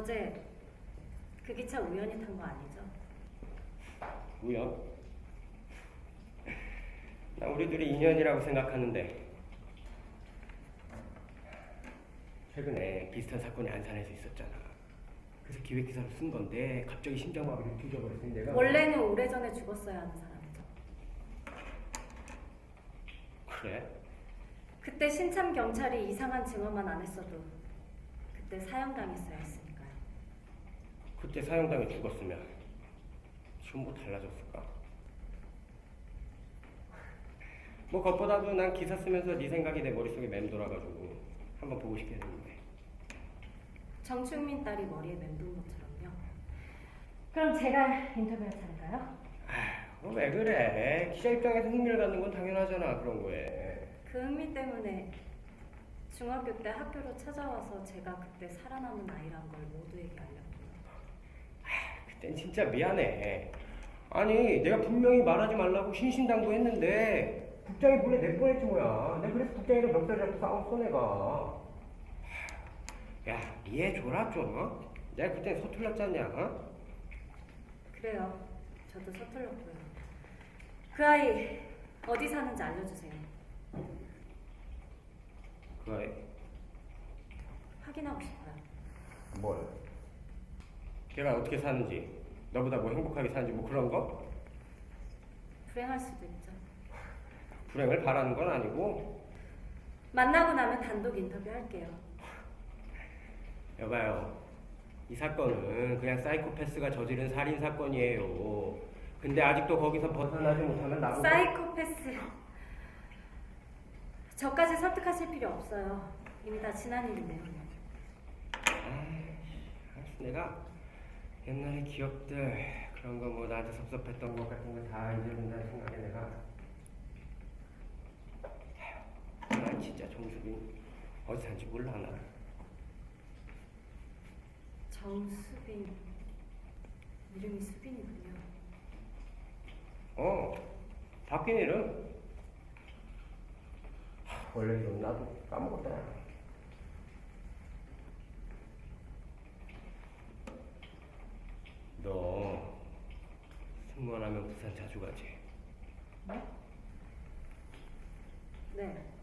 어제 그 기차 우연히 탄 거 아니죠? 우연? 나 우리 둘이 인연이라고 생각하는데 최근에 비슷한 사건이 안산에서 있었잖아. 그래서 기획 기사로 쓴 건데 갑자기 심장마비로 뒤져버렸으니 내가 원래는 오래전에 죽었어야 하는 사람이죠. 그래? 그때 신참 경찰이 이상한 증언만 안 했어도 그때 사형 당했어야 했으니까요. 그때 사형당해 죽었으면 지금 뭐 달라졌을까? 뭐 그것보다도 난 기사 쓰면서 네 생각이 내 머릿속에 맴돌아가지고 한번 보고 싶게 됐는데 정충민 딸이 머리에 맴돈 것처럼요. 그럼 제가 인터뷰할 차례인가요? 아휴 왜 그래 기자 입장에서 흥미를 갖는 건 당연하잖아 그런 거에 그 흥미 때문에 중학교 때 학교로 찾아와서 제가 그때 살아남은 아이란 걸 모두에게 알렸고요. 그 땐 진짜 미안해 아니 내가 분명히 말하지 말라고 신신당부했는데 국장이 몰래 내 뻔했지 뭐야 내가 그래서 국장이랑 멱살 잡고 싸웠어 내가 야 이해해줘라 좀 어? 내가 그땐 서툴렀잖냐 어? 그래요. 저도 서툴렀고요. 그 아이 어디 사는지 알려주세요. 그 아이 확인하고 싶어요. 뭘? 걔가 어떻게 사는지 너보다 뭐 행복하게 사는지 뭐 그런 거? 불행할 수도 있죠. 불행을 바라는 건 아니고 만나고 나면 단독 인터뷰 할게요. 여봐요 이 사건은 그냥 사이코패스가 저지른 살인 사건이에요 근데 아직도 거기서 벗어나지 못하면 나보고 사이코패스. 저까지 설득하실 필요 없어요. 이미 다 지난 일인데요. 알았어, 내가 옛날의 기억들 그런 거 뭐 나한테 섭섭했던 것 같은 거 다 잊어준다는 생각에 내가 난 진짜 정수빈 어디 산지 몰라 나 정수빈. 이름이 수빈이군요. 어 바뀐 이름 하, 원래 이름 나도 까먹었다 너 승무원하면 부산 자주 가지 네? 네.